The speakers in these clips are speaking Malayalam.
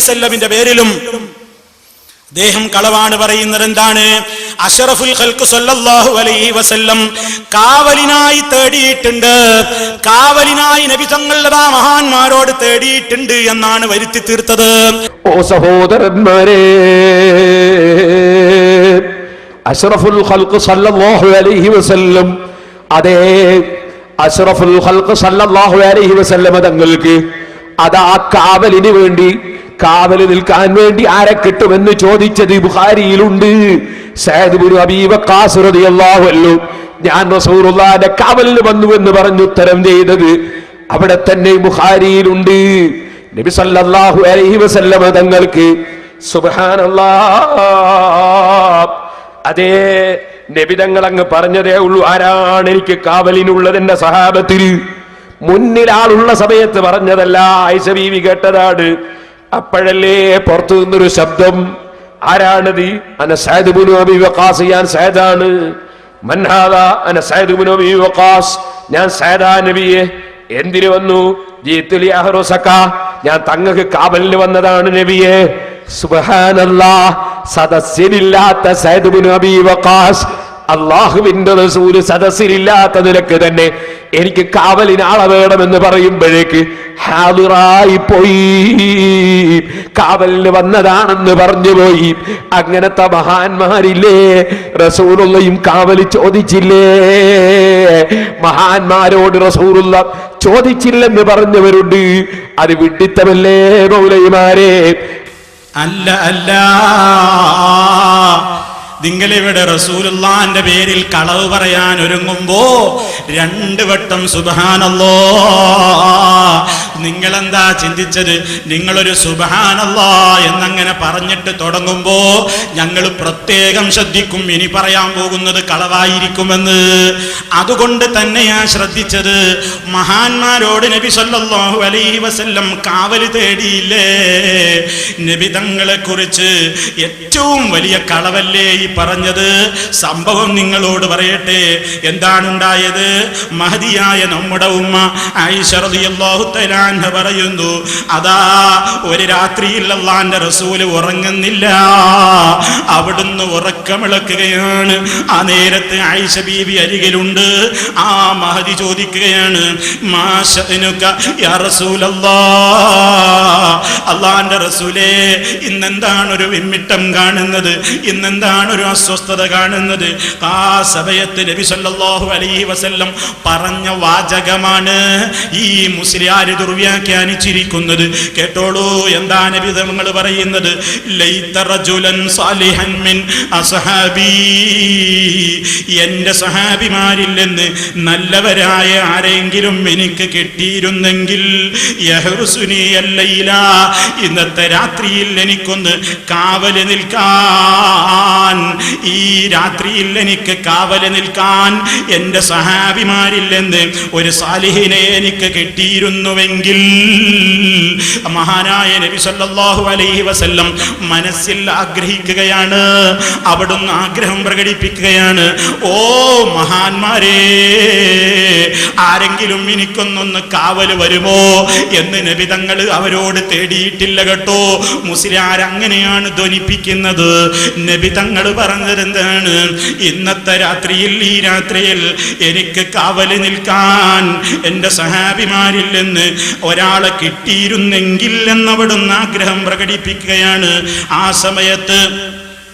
വസല്ലമിന്റെ പേരിലും അദ്ദേഹം കളവാണ് പറയുന്നത് എന്താണ് അഷറഫുൽ ഖൽക്ക് സല്ലല്ലാഹു അലൈഹി വസല്ലം കാവലിനായി തേടിയിട്ടുണ്ട്. കാവലിനായി നബി തങ്ങളുടെ മഹാന്മാരോട് തേടിയിട്ടുണ്ട് എന്നാണ് വരുത്തി തീർത്തത്. ഓ സഹോദരന്മാരെ അഷറഫുൽ ഖൽക്ക് സല്ലല്ലാഹു അലൈഹി വസല്ലം അതേ അഷ്റഫുൽ ഖൽക്ക് സല്ലല്ലാഹു അലൈഹി വസല്ലം തങ്ങൾക്ക് അതാ കാവലിന് വേണ്ടി കാവൽ നിൽക്കാൻ വേണ്ടി ആരെ കിട്ടുമെന്ന് ചോദിച്ചത് ബുഹാരിയിലുണ്ട് ഞാൻ കാവലിന് വന്നു എന്ന് പറഞ്ഞു ഉത്തരം ചെയ്തത്. അവിടെ തന്നെ ബുഹാരിയിലുണ്ട് നബി സല്ലല്ലാഹു അലൈഹി വസല്ലമ തങ്ങൾക്ക് അതേ നബി തങ്ങൾ അങ്ങ് പറഞ്ഞതേ ഉള്ളൂ ആരാണ് എനിക്ക് കാവലിനുള്ളത് എന്റെ സഹാബത്തിൽ മുന്നിൽ ആളുള്ള സമയത്ത് പറഞ്ഞതല്ല ആയിഷ ബീവി കേട്ടതാണ്. അപ്പോഴല്ലേ പുറത്തു നിന്നൊരു ശബ്ദം? ആരാണത് അന സയ്യിദ് ഇബ്നു അബീ വഖാസ് ഞാൻ സയ്യിദാണ് മൻ ഹാദാ? അന സയ്യിദ് ഇബ്നു അബീ വഖാസ്. ഞാൻ സയ്യിദാ നബിയെ. എന്തിനു വന്നു? ജീത്തു ലി ഞാൻ തങ്ങൾക്ക് കാവലിന് വന്നതാണ് നബിയെ. സുബഹാനല്ലാ സദസ്സിലില്ലാത്ത സയ്യിദ് ഇബ്നു അബീ വഖാസ്. അള്ളാഹുവിന്റെ റസൂൽ സദസ്സിലില്ലാത്ത നിലയ്ക്ക് തന്നെ എനിക്ക് കാവലിന് ആളെ വേണമെന്ന് പറയുമ്പോഴേക്ക് ഹാദിറായി പോയി. കാവലിന് വന്നതാണെന്ന് പറഞ്ഞു പോയി. അങ്ങനത്തെ മഹാന്മാരില്ലേ? റസൂലുള്ളയും കാവൽ ചോദിച്ചില്ലേ? മഹാന്മാരോട് റസൂലുള്ള ചോദിച്ചില്ലെന്ന് പറഞ്ഞവരുണ്ട്. അത് വിഡിത്തമല്ലേ മൗലൈമാരെ അല്ല അല്ല. നിങ്ങളിവിടെ റസൂലുള്ളാന്റെ പേരിൽ കളവ് പറയാൻ ഒരുങ്ങുമ്പോ രണ്ട് വട്ടം സുബഹാനല്ലോ നിങ്ങളെന്താ ചിന്തിച്ചത്? നിങ്ങളൊരു സുബഹാനല്ല എന്നങ്ങനെ പറഞ്ഞിട്ട് തുടങ്ങുമ്പോ ഞങ്ങൾ പ്രത്യേകം ശ്രദ്ധിക്കും. ഇനി പറയാൻ പോകുന്നത് കളവായിരിക്കുമെന്ന്. അതുകൊണ്ട് തന്നെയാ ശ്രദ്ധിച്ചത്. മഹാന്മാരോട് നബി സല്ലല്ലാഹു അലൈഹി വസല്ലം കാവൽ തേടിയില്ലേ? നബി തങ്ങളെ കുറിച്ച് ഏറ്റവും വലിയ കളവല്ലേ ഈ പറഞ്ഞത്? സംഭവം നിങ്ങളോട് പറയട്ടെ. എന്താണുണ്ടായത്? മഹതിയായ നമ്മുടെ ഉമ്മ തആല അൻഹ പറയുന്നു അതാ ഒരു രാത്രിയിൽ അള്ളാന്റെ റസൂൽ ഉറങ്ങുന്നില്ല. അവിടുന്ന് ഉറക്കമിളക്കുകയാണ്. ആ നേരത്ത് ആയിഷ ബീവി അരികിലുണ്ട്. ആ മഹതി ചോദിക്കുകയാണ് മാഷനുക യാ അള്ളാന്റെ റസൂലേ ഇന്നെന്താണ് ഒരു വിമ്മിട്ടം കാണുന്നത്? ഇന്നെന്താണ് ഒരു അസ്വസ്ഥത കാണുന്നത്? ആ സമയത്ത് നബി സല്ലാഹു അലൈഹി വസല്ലം പറഞ്ഞ വാചകമാണ് ഈ മുസ്ലിയാര് ദുർവ്യാഖ്യാനിച്ചിരിക്കുന്നത്. കേട്ടോളൂ എന്താ നബി തങ്ങൾ പറയുന്നത്? എന്റെ സഹാബിമാരിൽ നിന്ന് നല്ലവരായ ആരെങ്കിലും എനിക്ക് കിട്ടിയിരുന്നെങ്കിൽ ഇന്നത്തെ രാത്രിയിൽ എനിക്കൊന്ന് കാവൽ നിൽക്കാൻ. ഈ രാത്രിയിൽ എനിക്ക് കാവൽ നിൽക്കാൻ എന്റെ സഹാബിമാരില്ലെന്ന് ഒരു സാലിഹിനെ എനിക്ക് കിട്ടിയിരുന്നുവെങ്കിൽ. മഹാനായ നബി സല്ലല്ലാഹു അലൈഹി വസല്ലം മനസ്സിൽ ആഗ്രഹിക്കുകയാണ് അവിടുന്ന് ആഗ്രഹം പ്രകടിപ്പിക്കുകയാണ് ഓ മഹാന്മാരേ ആരെങ്കിലും എനിക്കൊന്നൊന്ന് കാവൽ വരുമോ? എന്ന് നബി തങ്ങൾ അവരോട് തേടിയിട്ടില്ല കേട്ടോ. മുസ്ലിയാർ അങ്ങനെയാണ് ധ്വനിപ്പിക്കുന്നത്. നബി തങ്ങൾ പറഞ്ഞതെന്താണ് ഇന്നത്തെ രാത്രിയിൽ ഈ രാത്രിയിൽ എനിക്ക് കാവൽ നിൽക്കാൻ എന്റെ സഹാബിമാരില്ലെന്ന് ഒരാളെ കിട്ടിയിരുന്നെങ്കിൽ എന്നവിടുന്ന് ആഗ്രഹം പ്രകടിപ്പിക്കുകയാണ്. ആ സമയത്ത്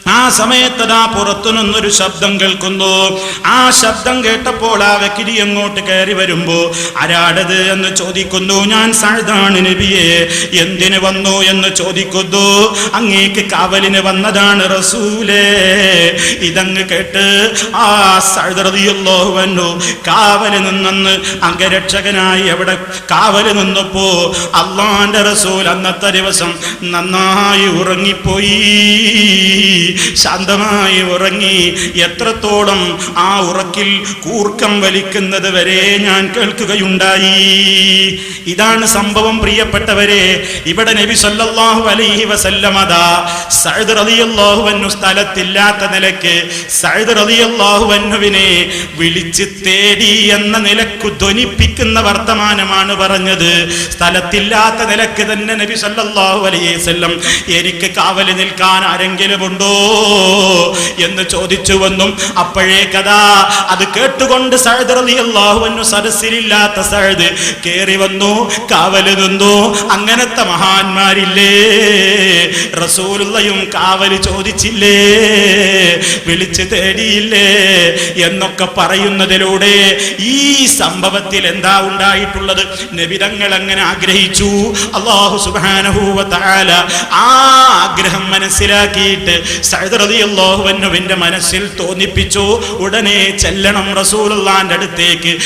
ആ സമയത്തതാ പുറത്തു നിന്നൊരു ശബ്ദം കേൾക്കുന്നു. ആ ശബ്ദം കേട്ടപ്പോൾ ആ വെക്കിരി എങ്ങോട്ട് കയറി വരുമ്പോ ആരാടത്? എന്ന് ചോദിക്കുന്നു. ഞാൻ സഴുതാണ് നബിയെ. എന്തിന് വന്നു? എന്ന് ചോദിക്കുന്നു. അങ്ങേക്ക് കാവലിന് വന്നതാണ് റസൂലേ. ഇതങ്ങ് കേട്ട് ആ സഴുതറിയല്ലോ വന്നു കാവൽ നിന്നെന്ന് അംഗരക്ഷകനായി അവിടെ കാവൽ നിന്നപ്പോ അള്ളാന്റെ റസൂൽ അന്നത്തെ ദിവസം നന്നായി ഉറങ്ങിപ്പോയി. ശാന്തമായി ഉറങ്ങി എത്രത്തോളം ആ ഉറക്കിൽ കൂർക്കം വലിക്കുന്നത് വരെ ഞാൻ കേൾക്കുകയുണ്ടായി. ഇതാണ് സംഭവം പ്രിയപ്പെട്ടവരെ. ഇവിടെ നബി സല്ലാഹു അലൈഹി വസല്ലമത സഅദ് റളിയല്ലാഹു അൻഹു സ്ഥലത്തില്ലാത്ത നിലയ്ക്ക് സഅദ് റളിയല്ലാഹു അൻഹുവിനെ വിളിച്ച് തേടി എന്ന നിലയ്ക്ക് ധ്വനിപ്പിക്കുന്ന വർത്തമാനമാണ് പറഞ്ഞത്. സ്ഥലത്തില്ലാത്ത നിലയ്ക്ക് തന്നെ നബി സല്ലാഹു അലൈഹി വല്ലം എനിക്ക് കാവൽ നിൽക്കാൻ ആരെങ്കിലും ഉണ്ടോ? എന്ന് ചോദിച്ചുവെന്നും അപ്പോഴേ കഥാ. അത് കേട്ടുകൊണ്ട് സഅദ് സരസിലില്ലാത്ത സഴുത് കേറി വന്നു കാവൽ നിന്നു. അങ്ങനത്തെ മഹാന്മാരില്ലേ? റസൂലുള്ളയും കാവൽ ചോദിച്ചില്ലേ? വിളിച്ചു തേടിയില്ലേ? എന്നൊക്കെ പറയുന്നതിലൂടെ ഈ സംഭവത്തിൽ എന്താ ഉണ്ടായിട്ടുള്ളത്? നബിതങ്ങൾ അങ്ങനെ ആഗ്രഹിച്ചു. അള്ളാഹു സുബാനഹൂവ താല ആ ആഗ്രഹം മനസ്സിലാക്കിയിട്ട് അൻഹുവിന്റെ മനസ്സിൽ തോന്നിപ്പിച്ചു. ഉടനെ ചെല്ലണം റസൂലുള്ളാന്റെ അടുത്തേക്ക്.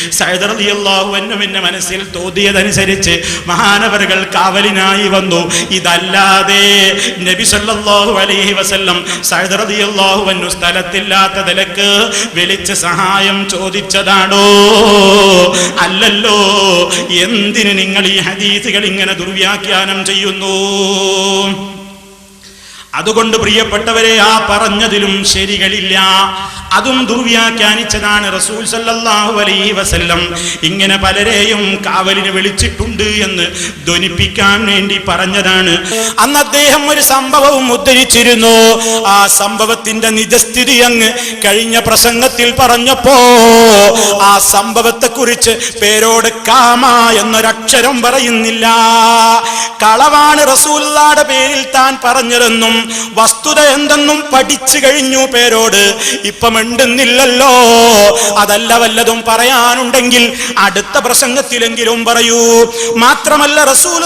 അൻഹുവിന്റെ മനസ്സിൽ തോന്നിയതനുസരിച്ച് മഹാനവറുകൾ കാവലിനായി വന്നു. ഇതല്ലാതെ നബി സല്ലല്ലാഹു അലൈഹി വസല്ലം അൻഹു സ്ഥലത്തില്ലാത്ത നിലയ്ക്ക് വിളിച്ച് സഹായം ചോദിച്ചതാണോ? അല്ലല്ലോ. എന്തിന് നിങ്ങൾ ഈ ഹദീസുകൾ ഇങ്ങനെ ദുർവ്യാഖ്യാനം ചെയ്യുന്നു? അതുകൊണ്ട് പ്രിയപ്പെട്ടവരെ ആ പറഞ്ഞതിലും ശരികളില്ല. അതും ദുർവ്യാഖ്യാനിച്ചതാണ് റസൂൽ സല്ലല്ലാഹു അലൈഹി വസല്ലം. ഇങ്ങനെ പലരെയും കാവലിന് വിളിച്ചിട്ടുണ്ട് എന്ന് ധ്വനിപ്പിക്കാൻ വേണ്ടി പറഞ്ഞതാണ്. അന്ന് അദ്ദേഹം ഒരു സംഭവവും ഉദ്ധരിച്ചിരുന്നു. ആ സംഭവത്തിന്റെ നിജസ്ഥിതി അങ്ങ് കഴിഞ്ഞ പ്രസംഗത്തിൽ പറഞ്ഞപ്പോ ആ സംഭവത്തെക്കുറിച്ച് പേരോട് കാമ എന്നൊരക്ഷരം പറയുന്നില്ല. കളവാണ് റസൂലുള്ളാടെ പേരിൽ താൻ പറഞ്ഞതെന്നും വസ്തുത എന്തെന്നും പഠിച്ചു കഴിഞ്ഞു പേരോട്. ഇപ്പൊ മിണ്ടുന്നില്ലല്ലോ. അതല്ല വല്ലതും പറയാനുണ്ടെങ്കിൽ അടുത്ത പ്രസംഗത്തിലെങ്കിലും പറയൂ. മാത്രമല്ല റസൂൽ